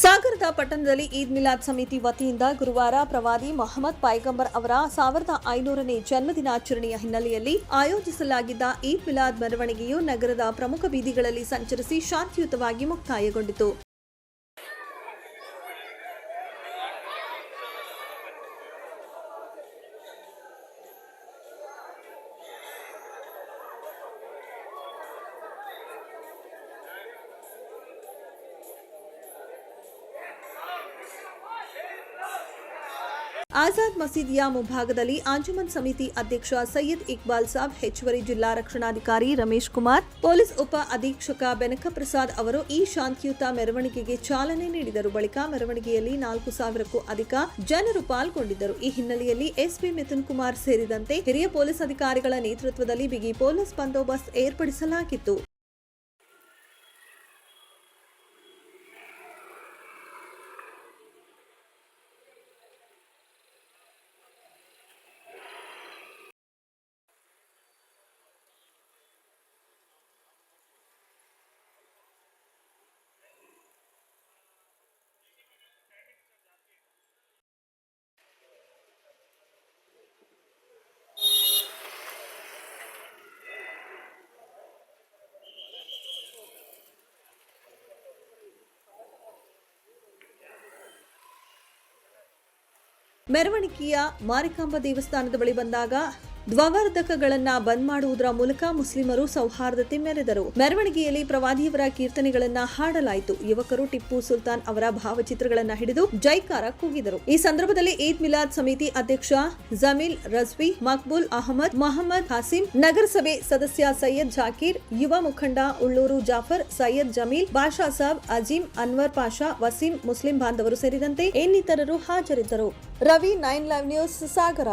ಸಾಗರದ ಪಟ್ಟಣದಲ್ಲಿ ಈದ್ ಮಿಲಾದ್ ಸಮಿತಿ ವತಿಯಿಂದ ಗುರುವಾರ ಪ್ರವಾದಿ ಮೊಹಮ್ಮದ್ ಪೈಗಂಬರ್ ಅವರ ಸಾವಿರದ ಐನೂರನೇ ಜನ್ಮದಿನಾಚರಣೆಯ ಹಿನ್ನೆಲೆಯಲ್ಲಿ ಆಯೋಜಿಸಲಾಗಿದ್ದ ಈದ್ ಮಿಲಾದ್ ಮೆರವಣಿಗೆಯು ನಗರದ ಪ್ರಮುಖ ಬೀದಿಗಳಲ್ಲಿ ಸಂಚರಿಸಿ ಶಾಂತಿಯುತವಾಗಿ ಮುಕ್ತಾಯಗೊಂಡಿತು. ಆಜಾದ್ ಮಸೀದಿಯ ಮುಂಭಾಗದಲ್ಲಿ ಅಂಜುಮನ್ ಸಮಿತಿ ಅಧ್ಯಕ್ಷ ಸೈಯದ್ ಇಕ್ಬಾಲ್ ಸಾಬ್, ಹೆಚ್ಚುವರಿ ಜಿಲ್ಲಾ ರಕ್ಷಣಾಧಿಕಾರಿ ರಮೇಶ್ ಕುಮಾರ್, ಪೊಲೀಸ್ ಉಪ ಅಧೀಕ್ಷಕ ಬೆನಕ ಪ್ರಸಾದ್ ಅವರು ಈ ಶಾಂತಿಯುತ ಮೆರವಣಿಗೆಗೆ ಚಾಲನೆ ನೀಡಿದರು. ಬಳಿಕ ಮೆರವಣಿಗೆಯಲ್ಲಿ ನಾಲ್ಕು ಸಾವಿರಕ್ಕೂ ಅಧಿಕ ಜನರು ಪಾಲ್ಗೊಂಡಿದ್ದರು. ಈ ಹಿನ್ನೆಲೆಯಲ್ಲಿ ಎಸ್ಪಿ ಮಿಥುನ್ ಕುಮಾರ್ ಸೇರಿದಂತೆ ಹಿರಿಯ ಪೊಲೀಸ್ ಅಧಿಕಾರಿಗಳ ನೇತೃತ್ವದಲ್ಲಿ ಬಿಗಿ ಪೊಲೀಸ್ ಬಂದೋಬಸ್ತ್ ಏರ್ಪಡಿಸಲಾಗಿತ್ತು. ಮೆರವಣಿಗೆಯ ಮಾರಿಕಾಂಬ ದೇವಸ್ಥಾನದ ಬಳಿ ಬಂದಾಗ ಧ್ವವರ್ಧಕಗಳನ್ನ ಬಂದ್ ಮಾಡುವುದರ ಮೂಲಕ ಮುಸ್ಲಿಮರು ಸೌಹಾರ್ದತೆ ಮೆರೆದರು. ಮೆರವಣಿಗೆಯಲ್ಲಿ ಪ್ರವಾದಿಯವರ ಕೀರ್ತನೆಗಳನ್ನ ಹಾಡಲಾಯಿತು. ಯುವಕರು ಟಿಪ್ಪು ಸುಲ್ತಾನ್ ಅವರ ಭಾವಚಿತ್ರಗಳನ್ನ ಹಿಡಿದು ಜೈಕಾರ ಕೂಗಿದರು. ಈ ಸಂದರ್ಭದಲ್ಲಿ ಈದ್ ಮಿಲಾದ್ ಸಮಿತಿ ಅಧ್ಯಕ್ಷ ಜಮೀಲ್ ರಜ್ವಿ, ಮಕ್ಬುಲ್ ಅಹಮದ್, ಮೊಹಮ್ಮದ್ ಹಾಸಿಂ ನಗರಸಭೆ ಸದಸ್ಯ ಸೈಯದ್ ಜಾಕೀರ್, ಯುವ ಮುಖಂಡ ಉಳ್ಳೂರು ಜಾಫರ್, ಸೈಯದ್ ಜಮೀಲ್, ಬಾಷಾ ಸಾಬ್ ಅಜೀಂ ಅನ್ವರ್ ಪಾಷಾ, ವಸೀಂ ಮುಸ್ಲಿಂ ಬಾಂಧವರು ಸೇರಿದಂತೆ ಇನ್ನಿತರರು ಹಾಜರಿದ್ದರು. Ravi nine live news, Sagara.